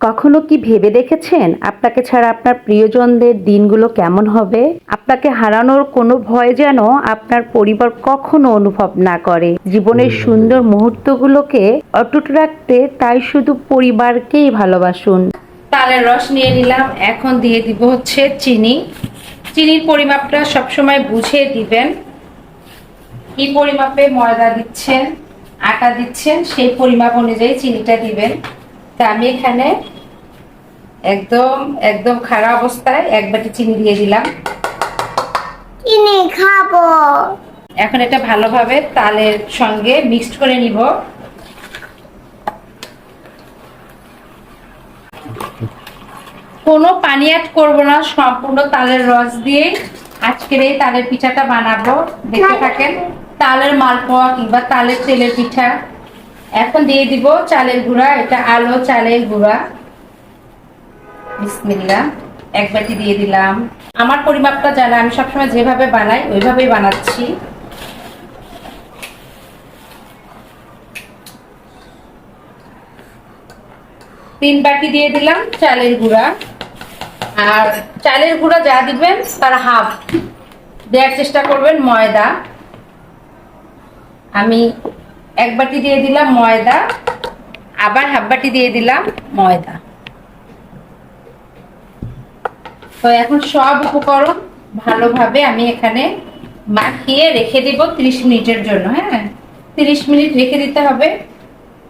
কখনো কি ভেবে দেখেছেন আপনাকে ছাড়া আপনার প্রিয়জনদের দিনগুলো কেমন হবে? আপনাকে হারানোর কোনো ভয় যেন আপনার পরিবার কখনো অনুভব না করে। জীবনের সুন্দর মুহূর্তগুলোকে অটুট রাখতে তাই শুধু পরিবারকেই ভালোবাসুন। তালের রস নিয়ে নিলাম এখন দিয়ে দিব হচ্ছে চিনি। চিনির পরিমাপটা সবসময় বুঝে দিবেন। কি পরিমাপে ময়দা দিচ্ছেন আটা দিচ্ছেন সেই পরিমাপ অনুযায়ী চিনিটা দিবেন। তা আমি এখানে একদম একদম খারাপ অবস্থায় এক বাটি চিনি দিয়ে দিলাম। চিনি খাব। এখন এটা ভালোভাবে তালের সঙ্গে মিক্সড করে নিব। কোনো পানি অ্যাড করব না সম্পূর্ণ তালের রস দিয়ে আজকের এই তালের পিঠাটা বানাবো। দেখতে থাকেন তালের মালপোয়া কিংবা তালের তেলের পিঠা। এখন দিয়ে দিব চালের গুঁড়া, এটা আলো চালের গুঁড়া। বিসমিল্লা এক বাটি দিয়ে দিলাম। আমার পরিমাপটা জানা আমি সবসময় যেভাবে বানাই, ওইভাবেই বানাচ্ছি। তিন বাটি দিয়ে দিলাম চালের গুঁড়া। আর চালের গুঁড়া যা দিবেন, তার হাফ। দেওয়ার চেষ্টা করবেন ময়দা। আমি এক বাটি দিয়ে দিলাম ময়দা, আবার হাফ বাটি দিয়ে দিলাম ময়দা। তো এখন সব উপকরণ ভালোভাবে আমি এখানে মাখিয়ে রেখে দিব 30 মিনিটের জন্য হ্যাঁ? 30 মিনিট রেখে দিতে হবে।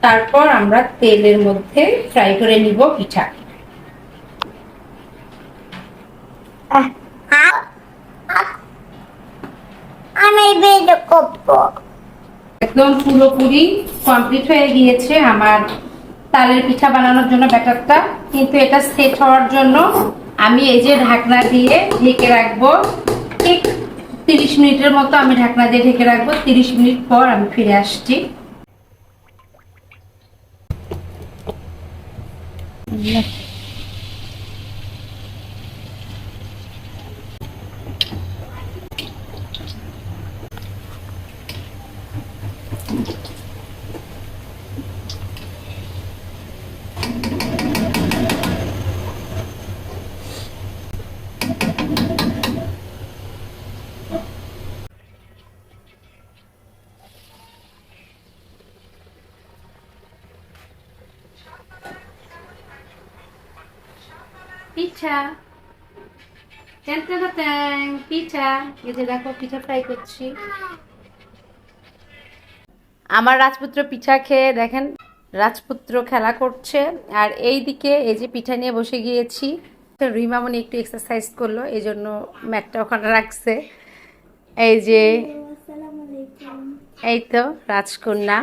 তারপর আমরা তেলের মধ্যে ফ্রাই করে নিব পিঠা। আমি বেদ করব। একদম পুরোপুরি কমপ্লিট হয়ে গিয়েছে আমার তালের পিঠা বানানোর জন্য ব্যাটারটা। কিন্তু এটা সেট হওয়ার জন্য আমি এই যে ঢাকনা দিয়ে ঢেকে রাখব, ঠিক তিরিশ মিনিটের মতো আমি ঢাকনা দিয়ে ঢেকে রাখব। তিরিশ মিনিট পর আমি ফিরে আসছি। পিঠা পিঠা এই যে দেখো পিঠা ফ্রাই করছি। আমার রাজপুত্র পিঠা খেয়ে দেখেন, রাজপুত্র খেলা করছে। আর এই দিকে এই যে পিঠা নিয়ে বসে গিয়েছি। তো রিমামনি একটু এক্সারসাইজ করল এই জন্য ম্যাটটা ওখানে রাখছে। এই যে, এই তো রাজকন্যা।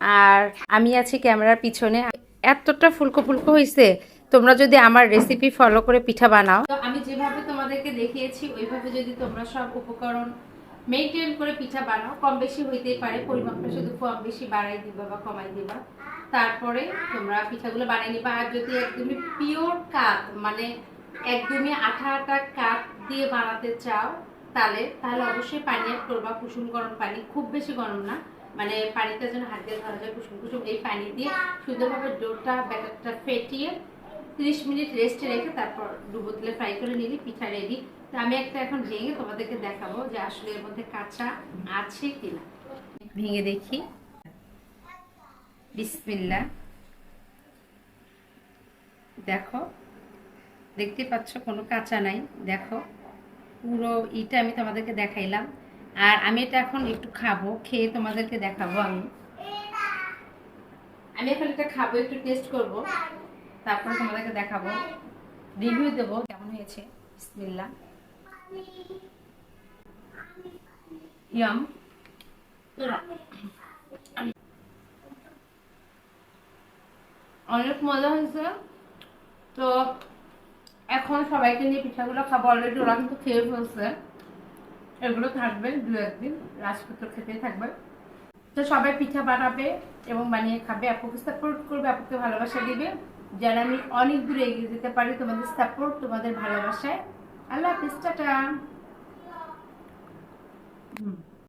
আর আমি আছি ক্যামেরার পিছনে। এতটা ফুলকো ফুলকো হয়েছে তোমরা যদি আমার রেসিপি ফলো করে পিঠা বানাও। তো আমি যেভাবে তোমাদেরকে দেখিয়েছি, ওইভাবে যদি তোমরা সব উপকরণ মেনটেন করে পিঠা বানাও, কম বেশি হইতেই পারে। পরিমাপটা শুধু কম বেশি বাড়াই দিবা বা কমাই দিবা। তারপরে তোমরা পিঠাগুলো বানিয়ে নিবা। আর যদি একদমই পিওর কাপ মানে একদমই আঠা আঠা কাপ দিয়ে বানাতে চাও, তাহলে তাহলে অবশ্যই পানি অ্যাড করবা। কুসুম গরম পানি, খুব বেশি গরম না। মানে পানিটা যেন হাত দিয়ে ধরা যায় কুসুম কুসুম, এই পানি দিয়ে সুন্দরভাবে ডোটা, ব্যাটারটা ফেটিয়ে তিরিশ মিনিট রেস্টে রেখে তারপর ডুবো তেলে ফ্রাই করে নিলি পিঠা রেডি তো আমি একটা এখন ভেঙে তোমাদেরকে দেখাবো যে আসলে এর মধ্যে কাঁচা আছে কিনা। ভেঙে দেখি। বিসমিল্লা দেখো, দেখতে পাচ্ছ কোনো কাঁচা নাই। দেখো, পুরো ইটা আমি তোমাদেরকে দেখাইলাম। আর আমি এটা এখন একটু খাব, খেয়ে তোমাদেরকে দেখাবো আমি। আমি এখন এটা খাব, একটু টেস্ট করব। তারপরে তোমাদেরকে দেখাবো। রিভিউ দেবো কেমন হয়েছে। বিসমিল্লা ইয়াম অনেক মজা হয়েছে। তো এখন সবাইকে নিয়ে পিঠাগুলো খাব অলরেডি ওরা কিন্তু খেয়ে ফেলছে। এগুলো থাকবে দু একদিন, রাজপুত্র খেতে থাকবে। তো সবাই পিঠা বানাবে এবং বানিয়ে খাবে। আপুকে সাপোর্ট করবে? আপুকে ভালোবাসা দিবে। যেন আমি অনেক দূরে এগিয়ে যেতে পারি, তোমাদের সাপোর্ট তোমাদের ভালোবাসায়। আল্লাহ হাফিজ, টাটা। হুম।